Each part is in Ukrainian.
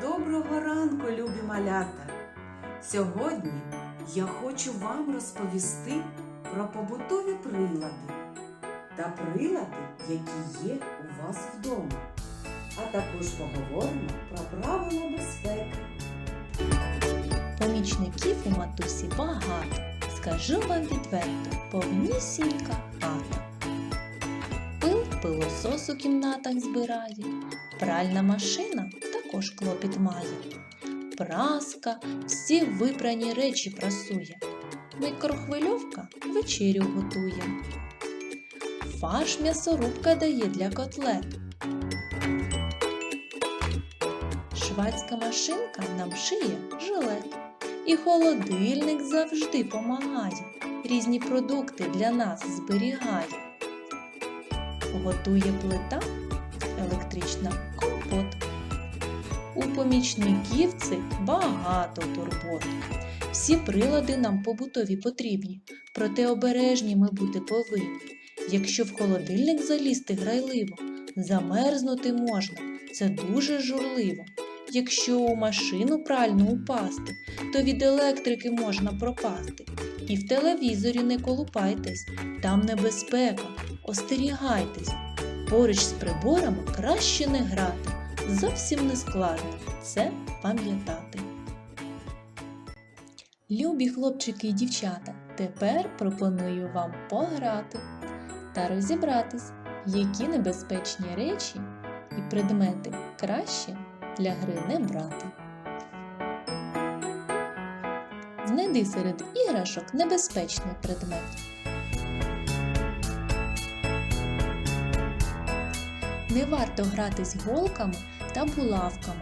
Доброго ранку, любі малята! Сьогодні я хочу вам розповісти про побутові прилади та прилади, які є у вас вдома. А також поговоримо про правила безпеки. Помічників у матусі багато. Скажу вам відверто, повнісінька хата. Пил пилосос у кімнатах збирає, пральна машина також клопіт має. Праска всі випрані речі прасує. Мікрохвильовка вечерю готує. Фарш м'ясорубка дає для котлет. Швадська машинка нам шиє жилет. І холодильник завжди помагає, різні продукти для нас зберігає. Готує плита електрична. У помічників цих багато турбот. Всі прилади нам побутові потрібні, проте обережні ми бути повинні. Якщо в холодильник залізти грайливо, замерзнути можна, це дуже журливо. Якщо у машину пральну упасти, то від електрики можна пропасти. І в телевізорі не колупайтесь, там небезпека, остерігайтесь. Поруч з приборами краще не грати, зовсім не складно це пам'ятати. Любі хлопчики і дівчата, тепер пропоную вам пограти та розібратись, які небезпечні речі і предмети краще для гри не брати. Знайди серед іграшок небезпечний предмет. Не варто гратись голками та булавками.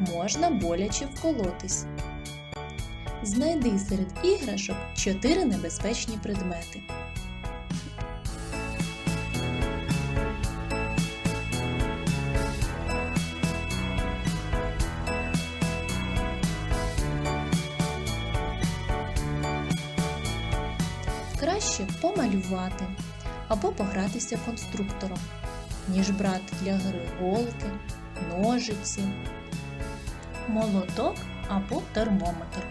Можна боляче вколотись. Знайди серед іграшок чотири небезпечні предмети. Краще помалювати або погратися конструктором, ніж брати для гри голки, ножиці, молоток або термометр.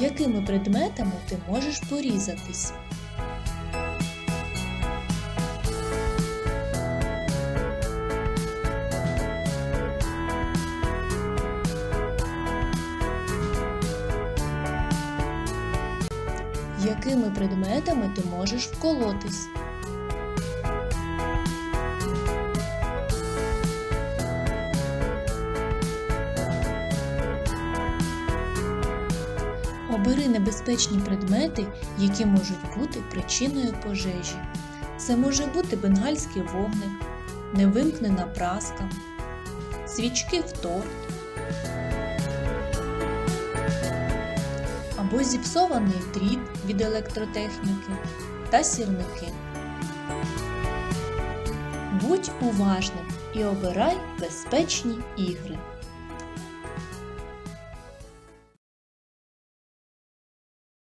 Якими предметами ти можеш порізатись? Якими предметами ти можеш вколотись? Обери небезпечні предмети, які можуть бути причиною пожежі. Це може бути бенгальський вогник, невимкнена праска, свічки в торт або зіпсований дріт від електротехніки та сірники. Будь уважним і обирай безпечні ігри.